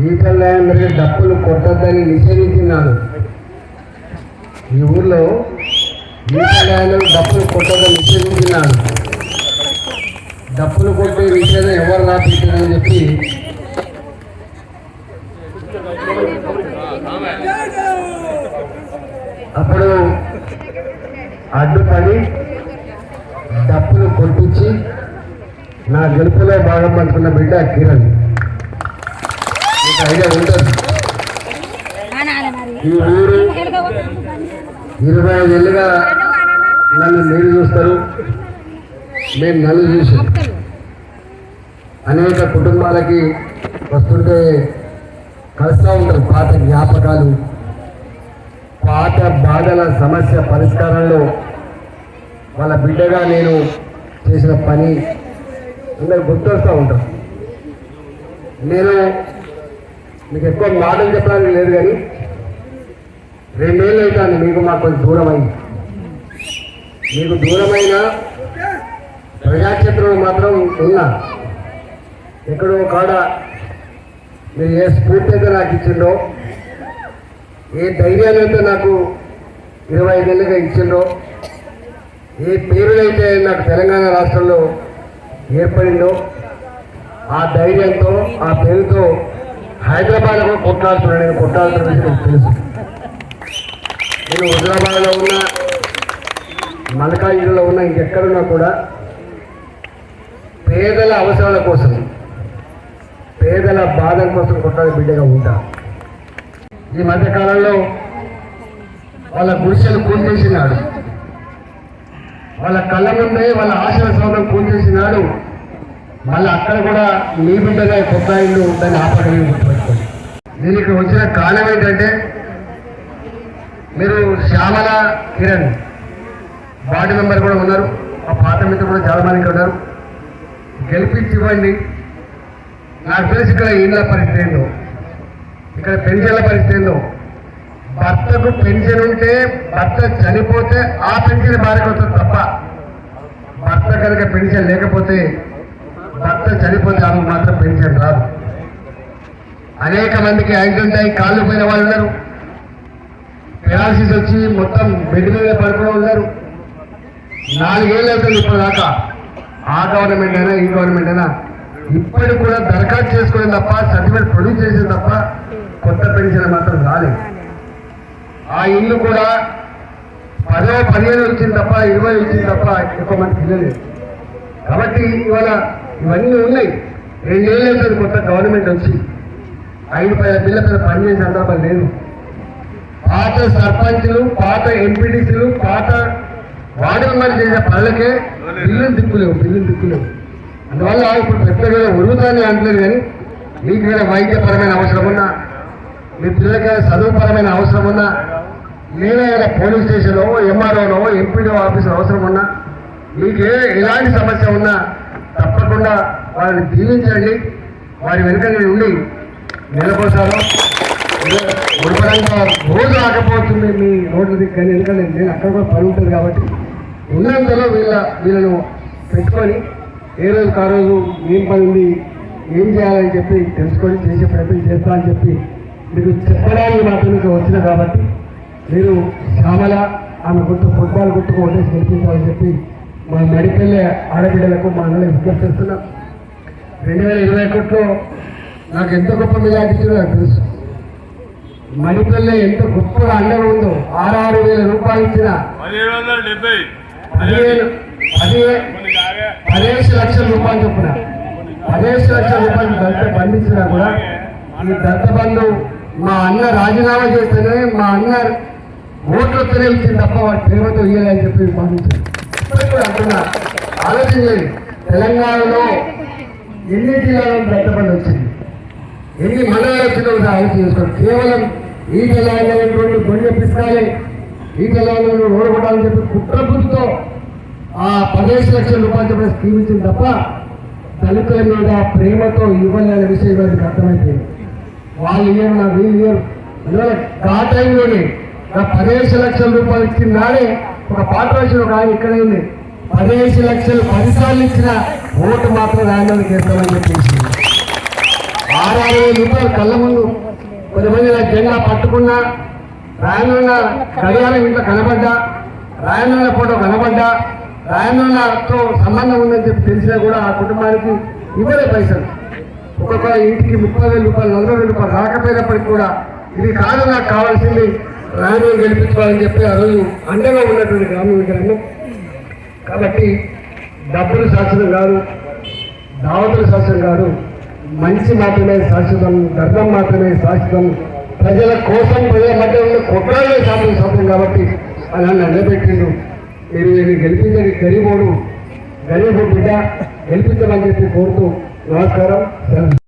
ఈతలందరికీ డప్పులు కొట్టద్దని నిషేధించినాను. ఈ ఊర్లో ఈతలందరూ డప్పులు కొట్టద్దని నిషేధించినాను. డప్పులు కొట్టే నిషేధం ఎవరు రాపించారని చెప్పి అప్పుడు అడ్డుపడి డప్పులు కొట్టించి నా గెలుపులో భాగం పంచుకున్న బిడ్డ కిరణ్. ఐడియా ఉంటుంది ఈ ఊరు ఇరవై ఐదేళ్ళుగా నన్ను మీరు చూస్తారు. మేము నన్ను చూసి అనేక కుటుంబాలకి వస్తుంటే కలుస్తూ ఉంటారు పాత జ్ఞాపకాలు. పాత బాధల సమస్య పరిష్కారంలో వాళ్ళ బిడ్డగా నేను చేసిన పని అందరు గుర్తొస్తూ ఉంటారు. నేను మీకు ఎక్కువ మాటలు చెప్పడానికి లేదు కానీ రెండేళ్ళు అవుతాను మీకు మాకు కొంచెం దూరమైంది. మీకు దూరమైన ప్రజాక్షేత్రంలో మాత్రం ఉన్నా. ఎక్కడో కాడ మీరు ఏ స్ఫూర్తి అయితే నాకు ఇచ్చిండో ఏ ధైర్యాన్ని అయితే నాకు ఇరవై ఐదేళ్ళుగా ఇచ్చిండో ఏ పేరులైతే నాకు తెలంగాణ రాష్ట్రంలో ఏర్పడిందో ఆ ధైర్యంతో ఆ పేరుతో హైదరాబాద్లో కొట్లాడుతున్నాను నేను కొట్టాల్సిన విషయం తెలుసు. నేను హైదరాబాద్లో ఉన్న మల్కాజ్గిరిలో ఉన్న ఇంకెక్కడున్నా కూడా పేదల అవసరాల కోసం పేదల బాధల కోసం కొట్టాలి బిడ్డగా ఉంటా. ఈ మధ్యకాలంలో వాళ్ళ గుడిసెలు కూల్చేసినాడు వాళ్ళ కళ్ళ ముందే వాళ్ళ ఆశల సౌధం కూల్చేసినాడు మళ్ళీ అక్కడ కూడా మీ బిడ్డగా కొత్త ఇల్లు దాన్ని ఆపడమే దీనికి నేను ఇక్కడ వచ్చిన కారణం ఏంటంటే మీరు శ్యామల కిరణ్ వార్డు మెంబర్ కూడా ఉన్నారు. మా పాత మిత్రులు కూడా చాలా మంది ఇక్కడ ఉన్నారు. గెలిపించి ఇవ్వండి నాకు తెలిసి ఇక్కడ ఇళ్ళ పరిస్థితి ఏందో ఇక్కడ పెన్షన్ల పరిస్థితి ఏందో. భర్తకు పెన్షన్ ఉంటే భర్త చనిపోతే ఆ పెన్షన్ భార్యకొస్తుంది తప్ప భర్త కనుక పెన్షన్ లేకపోతే భర్త చనిపోతే ఆమెకు మాత్రం పెన్షన్ రాదు. అనేక మందికి యాక్సిడెంట్ అయ్యి కాళ్ళు పోయిన వాళ్ళు ఉన్నారు. పెరాలసిస్ వచ్చి మొత్తం బెడ్ మీద పడుకుని ఉన్నారు. నాలుగేళ్ళు అవుతుంది ఇప్పుడు దాకా ఆ గవర్నమెంట్ అయినా ఈ గవర్నమెంట్ అయినా ఇప్పటికి కూడా దరఖాస్తు చేసుకోవడం తప్ప సర్టిఫికేట్ ప్రొడ్యూస్ చేసిన తప్ప కొత్త పెన్షన్ మాత్రం రాలేదు. ఆ ఇల్లు కూడా పదో పదిహేను వచ్చింది తప్ప ఇరవై వచ్చింది తప్ప ఎక్కువ మంది పిల్లలేదు కాబట్టి ఇవాళ ఇవన్నీ ఉన్నాయి. రెండేళ్ళు అవుతుంది కొత్త గవర్నమెంట్ వచ్చి. ఐదు పది పిల్లల పనిచేసే సందర్భం లేదు. పాత సర్పంచులు పాత ఎంపీటీసీలు పాత వార్డుల మెంబర్లు చేసే పనులకే బిల్లులు దిక్కులేవు బిల్లులు దిక్కులేవు అందువల్ల ఇప్పుడు పెద్దగా ఉరుగుతానే అంటలేదు కానీ మీకు వేరే వైద్యపరమైన అవసరం ఉన్నా మీ పిల్లలకి చదువుపరమైన అవసరం ఉన్నా లేదా ఏదైనా పోలీస్ స్టేషన్లో ఎంఆర్ఓలో ఎంపీడో ఆఫీసర్ అవసరం ఉన్నా మీకు ఏ ఎలాంటి సమస్య ఉన్నా తప్పకుండా వారిని దీవించండి. వారి వెనుక ఉండి నిలబోతాను ఉడపడంగా రోజు రాకపోతుంది మీ రోడ్ల దిక్కు ఎందుకంటే నేను అక్కడ కూడా పని ఉంటుంది కాబట్టి ఉన్నంతలో వీళ్ళ వీళ్ళను పెట్టుకొని ఏ రోజు ఆ రోజు ఏం పని ఉంది ఏం చేయాలని చెప్పి తెలుసుకొని చేసే ప్రయత్నం చేస్తా అని చెప్పి మీకు చెప్పడానికి మాత్రం ఇక్కడ వచ్చిన కాబట్టి మీరు శ్యామల ఆమె గుర్తు ఫుట్బాల్ గుర్తుకు ఓటేసి గెలిపించాలని చెప్పి మా నడిపెళ్ళే ఆడబిడ్డలకు మా అన్నలు విజ్ఞప్తి చేస్తున్నాం. రెండు వేల ఇరవై ఒకటిలో నాకు ఎంత గొప్ప మెజార్టీ నాకు తెలుసు. మణిపల్లె ఎంత గొప్పగా అండగా ఉందో ఆరు వేల రూపాయలు ఇచ్చిన పదిహేను లక్షల రూపాయలు చొప్పున పదిహేను లక్షల రూపాయలు దళిత బంధించినా కూడా ఈ దళిత బంధు మా అన్న రాజీనామా చేస్తేనే మా అన్న ఓట్లు వస్తేనే ఇచ్చింది తప్ప వాడు ప్రేమతో ఇయ్యాలని చెప్పి భావించారు అంటున్నా ఆలోచన తెలంగాణలో ఎన్ని జిల్లాలో దళిత బంధు వచ్చింది? ఎన్ని మండలాలు వచ్చిందో ఒకసారి చేసుకోండి. కేవలం ఈ జిల్లాలో ఉన్నటువంటి గొండె పిస్తాలే ఈ జిల్లాలో ఓడగొట్టాలని చెప్పి కుట్రబుద్ధితో ఆ పదిహేను లక్షల రూపాయలు చెప్పిన స్కీమ్ ఇచ్చింది తప్ప దళితుల మీద ప్రేమతో ఇవ్వలేని విషయం వారికి అర్థమైపోయింది. వాళ్ళు ఇయ్యరు నా వీళ్ళు ఇయ్యరు ఆ టైంలోనే నా పదిహేను లక్షల రూపాయలు ఇచ్చిన నాడే ఒక పాట రాసిన ఒక ఆయన ఇక్కడ ఉంది. పదిహేను లక్షలు పదిసార్లు ఇచ్చిన ఓటు మాత్రం రాయడానికి వేస్తామని చెప్పేసి. ఆరు వేల రూపాయలు కళ్ళ ముందు కొంతమంది నా జెండా పట్టుకున్నా రాయనున్న గడియారం ఇంట్లో కనబడ్డా రాయనున్న ఫోటో కనబడ్డా రాయనున్నతో సంబంధం ఉందని చెప్పి తెలిసినా కూడా ఆ కుటుంబానికి ఇవ్వలే పైసలు. ఒక్కొక్క ఇంటికి ముప్పై వేల రూపాయలు నలభై వేల రూపాయలు రాకపోయినప్పటికీ కూడా ఇది కాదు నాకు కావాల్సింది రాయను గెలిపించుకోవాలని చెప్పి ఆ రోజు అండగా ఉన్నటువంటి గ్రామ విగ్రహం కాబట్టి డబ్బులు శాశ్వతం కాదు దావతులు శాశ్వతం కాదు మంచి మాత్రమే శాశ్వతం ధర్మం మాత్రమే శాశ్వతం. ప్రజల కోసం ప్రజల మధ్య ఉన్న కుట్రాలే శాతం శాతం కాబట్టి అని నన్ను నిలబెట్టిండు మీరు నేను గెలిపించని గరీబోడు గరీబు బిడ్డ గెలిపించమని చెప్పి కోరుతూ నమస్కారం.